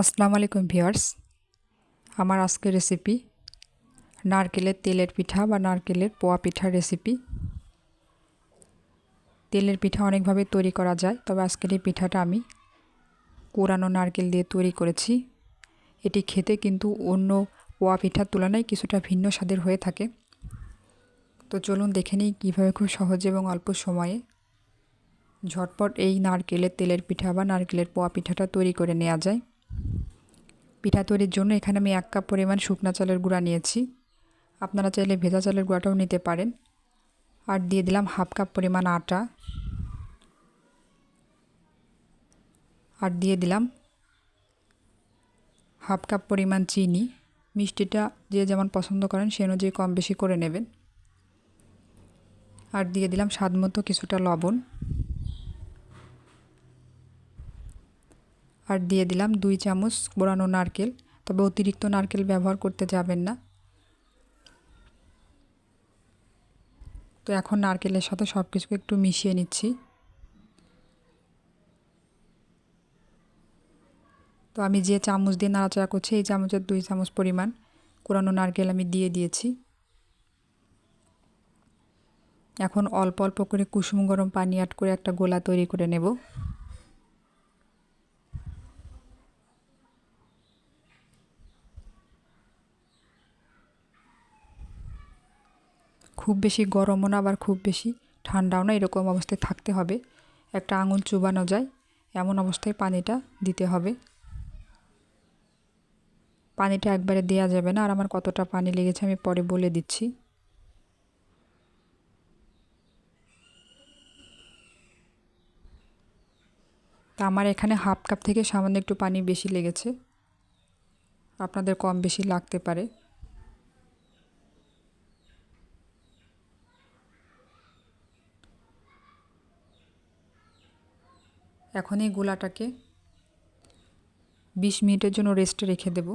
আসসালামু আলাইকুম ভিউয়ার্স। আমার আজকের রেসিপি নারকেলের তেলের পিঠা বা নারকেলের পোয়া পিঠার রেসিপি তেলের পিঠা অনেকভাবে তৈরি করা যায়, তবে আজকের এই পিঠাটা আমি কোরানো নারকেল দিয়ে তৈরি করেছি। এটি খেতে কিন্তু অন্য পোয়া পিঠার তুলনায় কিছুটা ভিন্ন স্বাদের হয়ে থাকে। তো চলুন দেখে নিই কীভাবে খুব সহজে এবং অল্প সময়ে ঝটপট এই নারকেলের তেলের পিঠা বা নারকেলের পোয়া পিঠাটা তৈরি করে নেওয়া যায়। পিঠা তৈরির জন্য এখানে আমি এক কাপ পরিমাণ শুকনা চালের গুঁড়া নিয়েছি। আপনারা চাইলে ভেজা চালের গুঁড়াটাও নিতে পারেন। আর দিয়ে দিলাম হাফ কাপ পরিমাণ আটা। আর দিয়ে দিলাম হাফ কাপ পরিমাণ চিনি। মিষ্টিটা যে যেমন পছন্দ করেন সে অনুযায়ী কম বেশি করে নেবেন। আর দিয়ে দিলাম স্বাদ মতো কিছুটা লবণ। আর দিয়ে দিলাম দুই চামচ পোড়ানো নারকেল। তবে অতিরিক্ত নারকেল ব্যবহার করতে যাবেন না। তো এখন নারকেলের সাথে সব কিছুকে একটু মিশিয়ে নিচ্ছি। তো আমি যে চামচ দিয়ে নাড়াচাড়া করছি, এই চামচের দুই চামচ পরিমাণ কোরানো নারকেল আমি দিয়ে দিয়েছি। এখন অল্প অল্প করে কুসুম গরম পানি অ্যাড করে একটা গোলা তৈরি করে নেব। বেশি গরমও না, আবার খুব বেশি ঠান্ডাও না, এরকম অবস্থায় থাকতে হবে। একটা আঙুল চুবানো যায়, এমন অবস্থায় পানিটা দিতে হবে। পানিটা একবারে দেওয়া যাবে না, আর আমার কতটা পানি লেগেছে আমি পরে বলে দিচ্ছি। তা আমার এখানে হাফ কাপ থেকে সামান্য একটু পানি বেশি লেগেছে। আপনাদের কম বেশি লাগতে পারে। এখন এই গোলাটাকে বিশ মিনিটের জন্য রেস্টে রেখে দেব।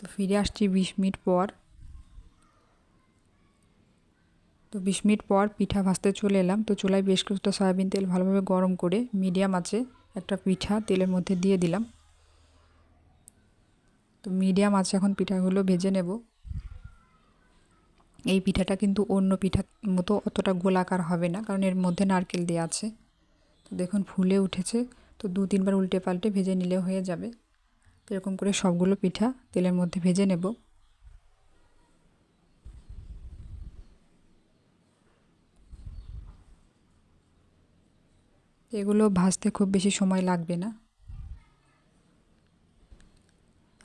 তো ফিরে আসছি বিশ মিনিট পর। তো বিশ মিনিট পর পিঠা ভাজতে চলে এলাম। তো চুলায় বেশ কিছুটা সয়াবিন তেল ভালোভাবে গরম করে মিডিয়াম আছে একটা পিঠা তেলের মধ্যে দিয়ে দিলাম। তো মিডিয়াম আছে এখন পিঠাগুলো ভেজে নেব। এই পিঠাটা কিন্তু অন্য পিঠার মতো অতটা গোলাকার হবে না, কারণ এর মধ্যে নারকেল দেওয়া আছে। তো দেখুন, ফুলে উঠেছে। তো দু তিনবার উল্টে পাল্টে ভেজে নিলে হয়ে যাবে। এরকম করে সবগুলো পিঠা তেলের মধ্যে ভেজে নেব। এগুলো ভাজতে খুব বেশি সময় লাগবে না।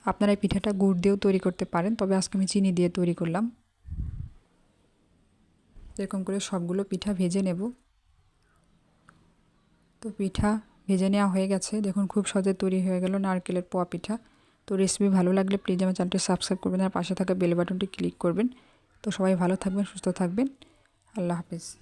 আপনারা এই পিঠাটা গুড় দিয়েও তৈরি করতে পারেন, তবে আজকে আমি চিনি দিয়ে তৈরি করলাম। এরকম করে সবগুলো পিঠা ভেজে নেব। তো পিঠা ভেজে নেওয়া হয়ে গেছে। দেখুন, খুব সহজে তৈরি হয়ে গেল নারকেলের পোয়া পিঠা। তো রেসিপি ভালো লাগলে প্লিজ আমার চ্যানেলটি সাবস্ক্রাইব করবেন আর পাশে থাকা বেল বাটনটি ক্লিক করবেন। তো সবাই ভালো থাকবেন, সুস্থ থাকবেন। আল্লাহ হাফিজ।